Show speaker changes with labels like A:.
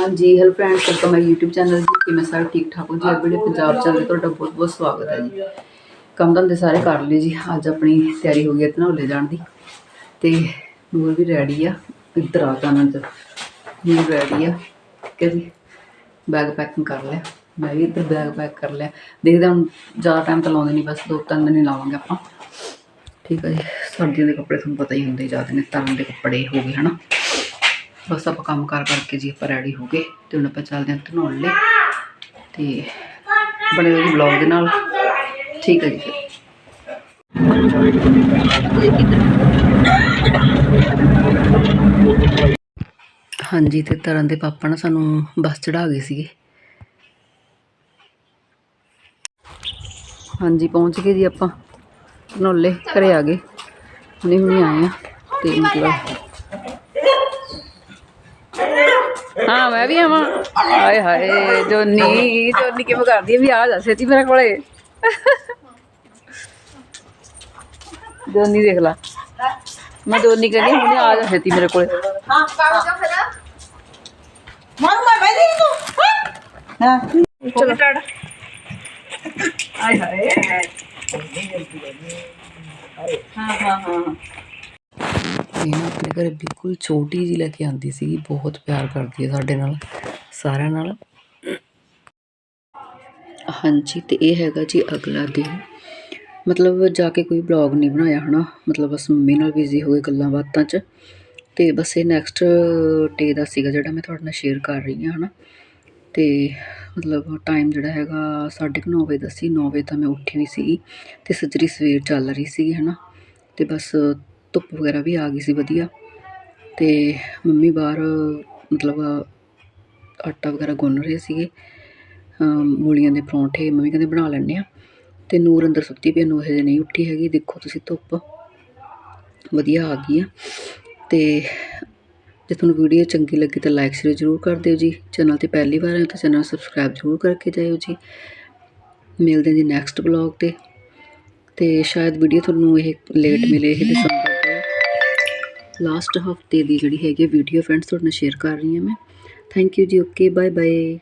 A: ਹਾਂਜੀ hello friends welcome my YouTube channel ਜੀ। ਕਿ ਮੈਂ ਸਾਰੇ ਠੀਕ ਠਾਕ ਹੋ ਜੀ? ਅੱਜ ਵੀਡੀਓ ਪੰਜਾਬ ਚੈਨਲ ਤੁਹਾਡਾ ਬਹੁਤ ਬਹੁਤ ਸਵਾਗਤ ਹੈ ਜੀ। ਕੰਮ ਧੰਦੇ ਸਾਰੇ ਕਰ ਲਏ ਜੀ। ਅੱਜ ਆਪਣੀ ਤਿਆਰੀ ਹੋ ਗਈ ਹੈ ਧਨੌਲੇ ਜਾਣ ਦੀ। ਤੇ ਨੂਰ ਵੀ ਰੈਡੀ ਆ। ਇੱਧਰ ਆ ਜਾਣਾ ਚ ਨੂਰ ਰੈਡੀ ਆ। ਠੀਕ ਹੈ ਜੀ। ਬੈਗ ਪੈਕਿੰਗ ਕਰ ਲਿਆ। ਮੈਂ ਵੀ ਇੱਧਰ ਬੈਗ ਪੈਕ ਕਰ ਲਿਆ। ਦੇਖਦੇ ਹਾਂ ਹੁਣ ਜ਼ਿਆਦਾ ਟਾਈਮ ਤਾਂ ਲਾਉਂਦੇ ਨਹੀਂ, ਬਸ ਦੋ ਤਿੰਨ ਦਿਨ ਹੀ ਲਾਵਾਂਗੇ ਆਪਾਂ। ਠੀਕ ਹੈ ਜੀ। ਸਰਦੀਆਂ ਦੇ ਕੱਪੜੇ ਤੁਹਾਨੂੰ ਪਤਾ ਹੀ ਹੁੰਦੇ, ਜ਼ਿਆਦਾ ਨੇ ਤਰਾਂ ਦੇ ਕੱਪੜੇ ਹੋ ਗਏ, ਹਨਾ। ਬਸ ਆਪਾਂ ਕੰਮ ਕਾਰ ਕਰਕੇ ਜੀ ਆਪਾਂ ਰੈਡੀ ਹੋ ਗਏ ਤੇ ਹੁਣ ਆਪਾਂ ਚੱਲਦੇ ਹਾਂ ਧਨੌਲੇ ਤੇ ਬਣੇ ਹੋਏ ਜੀ ਵਲੌਗ ਦੇ ਨਾਲ। ਠੀਕ ਹੈ ਜੀ। ਹਾਂਜੀ, ਤੇ ਤਰਨ ਦੇ ਪਾਪਾ ਨਾ ਸਾਨੂੰ ਬੱਸ ਚੜਾ ਗਏ ਸੀਗੇ। ਹਾਂਜੀ, ਪਹੁੰਚ ਗਏ ਜੀ ਆਪਾਂ ਧਨੌਲੇ, ਘਰੇ ਆ ਗਏ। ਹੁਣੇ ਹੁਣੇ ਆਏ ਆ ਤੇ ਮਤਲਬ ਹਾਂ ਮੈਂ ਵੀ ਆਵਾਂ। ਹਾਏ ਹਾਏ ਜੋਨੀ ਜੋਨੀ ਕਿਵੇਂ ਕਰਦੀ ਵੀ ਆ ਜਾ ਛੇਤੀ ਮੇਰੇ ਕੋਲੇ। ਜੋਨੀ ਦੇਖ ਲਾ। ਮੈਂ ਜੋਨੀ ਕਹਿੰਦੀ ਹੁਣੇ ਆ ਜਾ ਛੇਤੀ ਮੇਰੇ ਕੋਲੇ।
B: ਹਾਂ ਕਾਗਜ਼ ਜੋ ਫਿਰ। ਮਾਰੂ ਮੈਂ ਬੈਠੀ ਨੀ ਤੂੰ? ਹਾਂ।
A: ਚਲੋ। ਹਾਏ ਹਾਏ। ਹਾਂ ਹਾਂ ਹਾਂ। ਇਹ ਨਾ, ਆਪਣੇ ਘਰ ਬਿਲਕੁਲ ਛੋਟੀ ਜਿਹੀ ਲੈ ਕੇ ਆਉਂਦੀ ਸੀ ਬਹੁਤ ਪਿਆਰ ਕਰਦੀ ਹੈ ਸਾਡੇ ਨਾਲ, ਸਾਰਿਆਂ ਨਾਲ। ਹਾਂਜੀ, ਤੇ ਇਹ ਹੈਗਾ ਜੀ ਅਗਲਾ ਦਿਨ। ਮਤਲਬ ਜਾ ਕੇ ਕੋਈ ਬਲੌਗ ਨਹੀਂ ਬਣਾਇਆ ਹਨਾ, ਮਤਲਬ ਬਸ ਮੰਮੀ ਨਾਲ ਬਿਜ਼ੀ ਹੋ ਗਏ ਗੱਲਾਂ ਬਾਤਾਂ 'ਚ। ਤੇ ਬਸ ਇਹ ਨੈਕਸਟ ਡੇ ਦਾ ਸੀਗਾ ਜਿਹੜਾ ਮੈਂ ਤੁਹਾਡੇ ਨਾਲ ਸ਼ੇਅਰ ਕਰ ਰਹੀ ਹਾਂ ਹਨਾ। ਤੇ ਮਤਲਬ ਟਾਈਮ ਜਿਹੜਾ ਹੈਗਾ 9:30 ਵਜੇ ਦਾ ਸੀ 9 ਵਜੇ ਤਾਂ ਮੈਂ ਉੱਠੀ ਵੀ ਸੀਗੀ, ਤੇ ਸੱਜਰੀ ਸਵੇਰ ਚੱਲ ਰਹੀ ਸੀਗੀ ਹਨਾ। ਤੇ ਬਸ ਧੁੱਪ ਵਗੈਰਾ ਵੀ ਆ ਗਈ ਸੀ ਵਧੀਆ। ਤੇ ਮੰਮੀ ਬਾਹਰ ਮਤਲਬ ਆਟਾ ਵਗੈਰਾ ਗੁੰਨ ਰਹੇ ਸੀਗੇ। ਮੂਲੀਆਂ ਦੇ ਪਰੌਂਠੇ ਮੰਮੀ ਕਹਿੰਦੇ ਬਣਾ ਲੈਣੇ ਆ ਤੇ ਨੂਰ ਅੰਦਰ ਸੁੱਤੀ ਪਈ ਆ, ਨੂਰ ਹਜੇ ਨਹੀਂ ਉੱਠੀ ਹੈਗੀ। ਦੇਖੋ ਤੁਸੀਂ ਧੁੱਪ। ਵਧੀਆ ਆ ਗਈ ਆ। ਤੇ ਜੇ ਤੁਹਾਨੂੰ ਵੀਡੀਓ ਚੰਗੀ ਲੱਗੀ ਤਾਂ ਲਾਈਕ ਸ਼ੇਅਰ ਜ਼ਰੂਰ ਕਰ ਦਿਓ ਜੀ। ਚੈਨਲ ਤੇ ਪਹਿਲੀ ਵਾਰ ਆਏ ਤਾਂ ਚੈਨਲ ਸਬਸਕ੍ਰਾਈਬ ਜ਼ਰੂਰ ਕਰਕੇ ਜਾਇਓ ਜੀ। ਮਿਲਦੇ ਜੀ ਨੈਕਸਟ ਬਲੌਗ ਤੇ। ਤੇ ਸ਼ਾਇਦ ਵੀਡੀਓ ਤੁਹਾਨੂੰ ਇਹ ਲੇਟ ਮਿਲੇ ਇਹ ਦਸੰਬਰ ਲਾਸਟ ਹਫ਼ਤੇ ਦੀ ਜਿਹੜੀ ਹੈਗੀ ਵੀਡੀਓ ਫਰੈਂਡਸ ਤੁਹਾਡੇ ਨਾਲ ਸ਼ੇਅਰ ਕਰ ਰਹੀ ਹਾਂ ਮੈਂ। ਥੈਂਕ ਯੂ ਜੀ ਓਕੇ ਬਾਏ ਬਾਏ